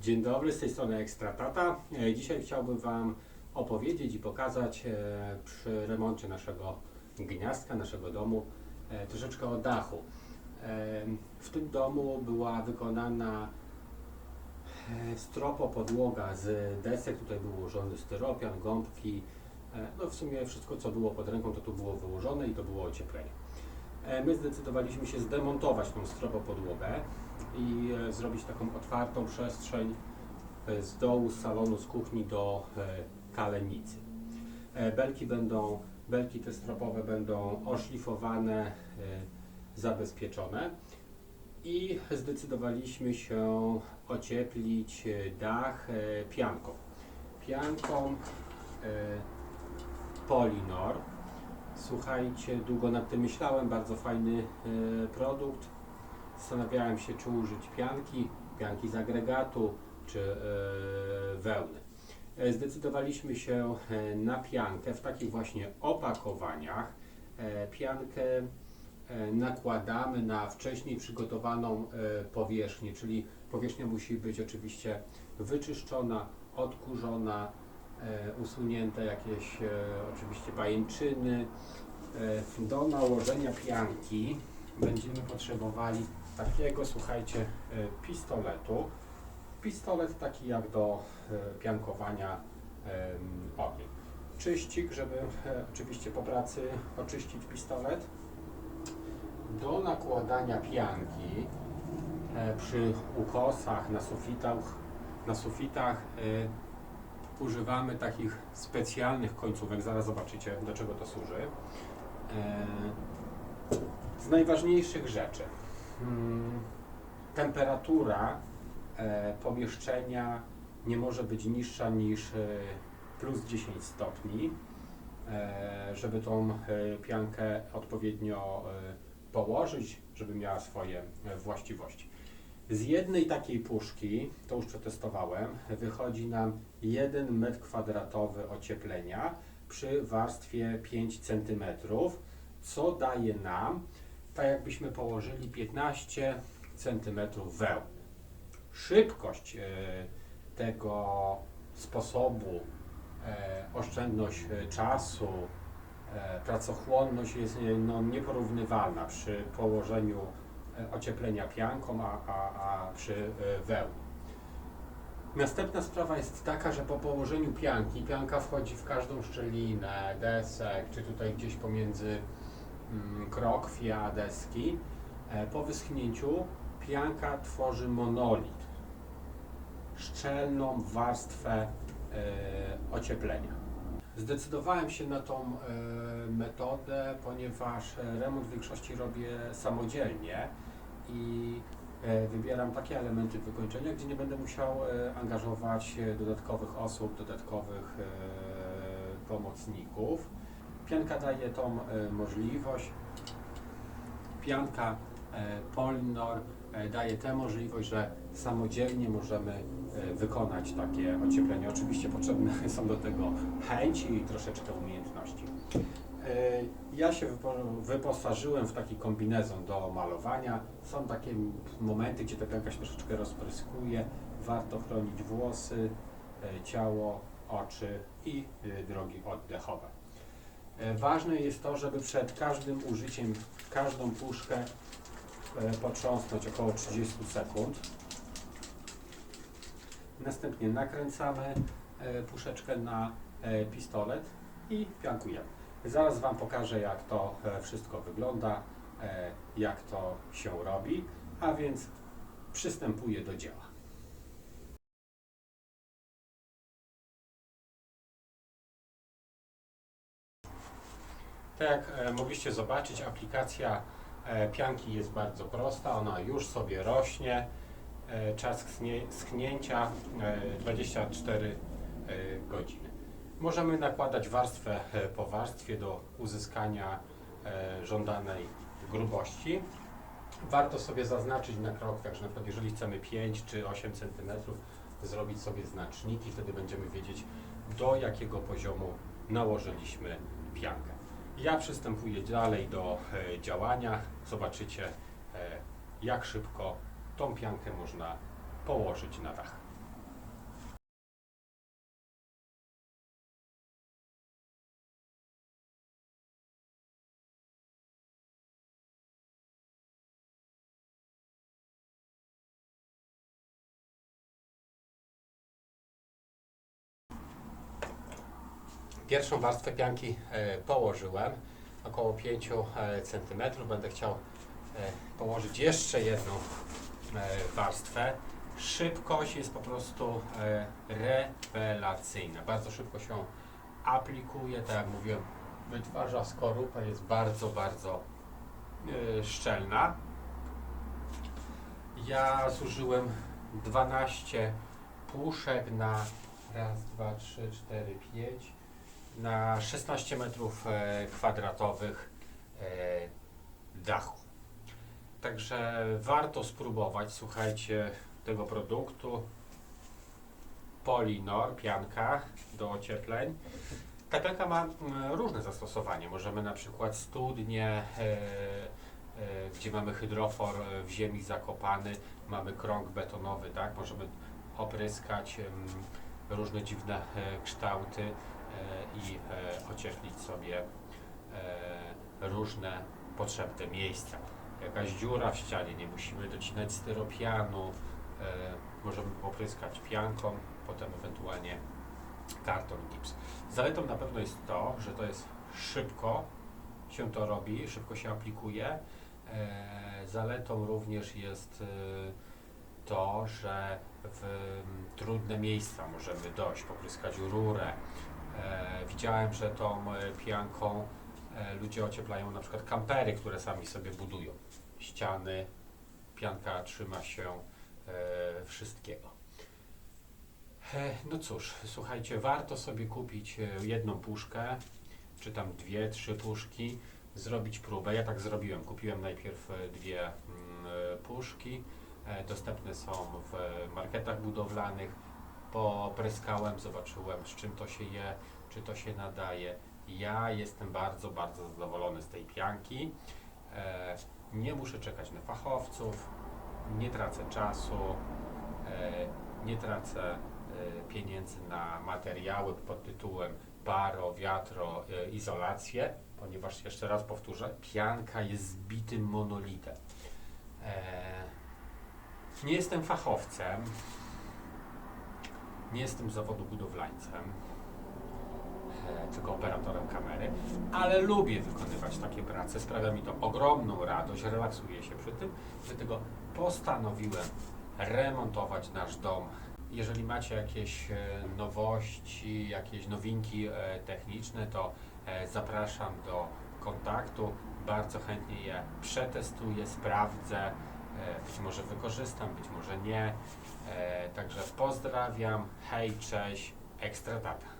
Dzień dobry, z tej strony Ekstra Tata. E, Dzisiaj chciałbym Wam opowiedzieć i pokazać e, przy remoncie naszego gniazdka, naszego domu, e, troszeczkę o dachu. W tym domu była wykonana stropo podłoga z desek, tutaj był ułożony styropian, gąbki, no w sumie wszystko co było pod ręką to tu było wyłożone i to było ocieplenie. My zdecydowaliśmy się zdemontować tą stropo podłogę i e, zrobić taką otwartą przestrzeń e, z dołu, z salonu, z kuchni do e, kalenicy. Belki będą, belki te stropowe będą oszlifowane, zabezpieczone i zdecydowaliśmy się ocieplić dach pianką. Pianką Polinor. Słuchajcie, długo nad tym myślałem, bardzo fajny produkt. Zastanawiałem się, czy użyć pianki, pianki z agregatu, czy e, wełny. E, Zdecydowaliśmy się e, na piankę w takich właśnie opakowaniach. Piankę nakładamy na wcześniej przygotowaną powierzchnię, czyli powierzchnia musi być oczywiście wyczyszczona, odkurzona, usunięte jakieś oczywiście pajęczyny. Do nałożenia pianki będziemy potrzebowali takiego, słuchajcie, e, pistoletu. Pistolet taki jak do e, piankowania ogień. Czyścik, żeby e, oczywiście po pracy oczyścić pistolet. Do nakładania pianki przy ukosach na sufitach, na sufitach używamy takich specjalnych końcówek. Zaraz zobaczycie, do czego to służy. Z najważniejszych rzeczy. Mm, temperatura e, pomieszczenia nie może być niższa niż e, plus 10 stopni, e, żeby tą piankę odpowiednio położyć, żeby miała swoje właściwości. Z jednej takiej puszki, to już przetestowałem, wychodzi nam 1 metr kwadratowy ocieplenia przy warstwie 5 cm, co daje nam, tak jakbyśmy położyli 15 cm wełny. Szybkość e, tego sposobu, e, oszczędność e, czasu, pracochłonność jest no, nieporównywalna przy położeniu ocieplenia pianką, a, a, a przy wełnie. Następna sprawa jest taka, że po położeniu pianki, pianka wchodzi w każdą szczelinę, desek, czy tutaj gdzieś pomiędzy mm, krokwi a deski. E, Po wyschnięciu pianka tworzy monolit, szczelną warstwę e, ocieplenia. Zdecydowałem się na tą e, metodę, ponieważ remont w większości robię samodzielnie i wybieram takie elementy wykończenia, gdzie nie będę musiał angażować dodatkowych osób, dodatkowych pomocników. Pianka daje tą e, możliwość. Pianka e, Polinor e, daje tę możliwość, że samodzielnie możemy wykonać takie ocieplenie. Oczywiście potrzebne są do tego chęć i troszeczkę umiejętności. Ja się wypo- wyposażyłem w taki kombinezon do malowania. Są takie momenty, gdzie ta pianka się troszeczkę rozpryskuje. Warto chronić włosy, ciało, oczy i drogi oddechowe. E, Ważne jest to, żeby przed każdym użyciem każdą puszkę e, potrząsnąć około 30 sekund. Następnie nakręcamy e, puszeczkę na pistolet i piankujemy. Zaraz Wam pokażę, jak to wszystko wygląda, jak to się robi, a więc przystępuję do dzieła. Tak jak e, mogliście zobaczyć, aplikacja e, pianki jest bardzo prosta, ona już sobie rośnie. E, czas schnięcia e, 24 e, godziny. Możemy nakładać warstwę po warstwie do uzyskania żądanej grubości. Warto sobie zaznaczyć na krokach, że na przykład jeżeli chcemy 5 czy 8 cm, zrobić sobie znaczniki, wtedy będziemy wiedzieć do jakiego poziomu nałożyliśmy piankę. Ja przystępuję dalej do e, działania. Zobaczycie, e, jak szybko tą piankę można położyć na dach. Pierwszą warstwę pianki e, położyłem, około 5 cm. Będę chciał e, położyć jeszcze jedną e, warstwę. Szybkość jest po prostu e, rewelacyjna. Bardzo szybko się aplikuje, tak jak mówiłem, wytwarza skorupę, jest bardzo, bardzo e, szczelna. Ja zużyłem 12 puszek na raz, dwa, trzy, cztery, pięć na 16 metrów e, kwadratowych e, dachu. Także warto spróbować, słuchajcie, tego produktu. Polinor, pianka do ociepleń. Ta pianka ma mm, różne zastosowanie. Możemy na przykład studnie, e, gdzie mamy hydrofor w ziemi zakopany, mamy krąg betonowy, tak? Możemy opryskać różne dziwne kształty i e, ocieplić sobie e, różne potrzebne miejsca. Jakaś dziura w ścianie, nie musimy docinać styropianu, e, możemy popryskać pianką, potem ewentualnie karton gips. Zaletą na pewno jest to, że to jest szybko się to robi, szybko się aplikuje. Zaletą również jest to, że w trudne miejsca możemy dojść, popryskać rurę. E, widziałem, że tą e, pianką e, ludzie ocieplają na przykład kampery, które sami sobie budują. Ściany, pianka trzyma się wszystkiego. No cóż, słuchajcie, warto sobie kupić jedną puszkę, czy tam dwie, trzy puszki, zrobić próbę. Ja tak zrobiłem. Kupiłem najpierw dwie mm, puszki. Dostępne są w marketach budowlanych. Popryskałem, zobaczyłem z czym to się je, czy to się nadaje. Ja jestem bardzo, bardzo zadowolony z tej pianki. E, Nie muszę czekać na fachowców, nie tracę czasu, e, nie tracę e, pieniędzy na materiały pod tytułem baro, wiatro, izolację, ponieważ jeszcze raz powtórzę, pianka jest zbitym monolitem. Nie jestem fachowcem, nie jestem zawodu budowlańcem, e, tylko operatorem kamery, ale lubię wykonywać takie prace. Sprawia mi to ogromną radość, relaksuję się przy tym, dlatego postanowiłem remontować nasz dom. Jeżeli macie jakieś e, nowości, jakieś nowinki e, techniczne, to zapraszam do kontaktu. Bardzo chętnie je przetestuję, sprawdzę. E, Być może wykorzystam, być może nie. E, Także pozdrawiam. Hej, cześć, ekstra tata.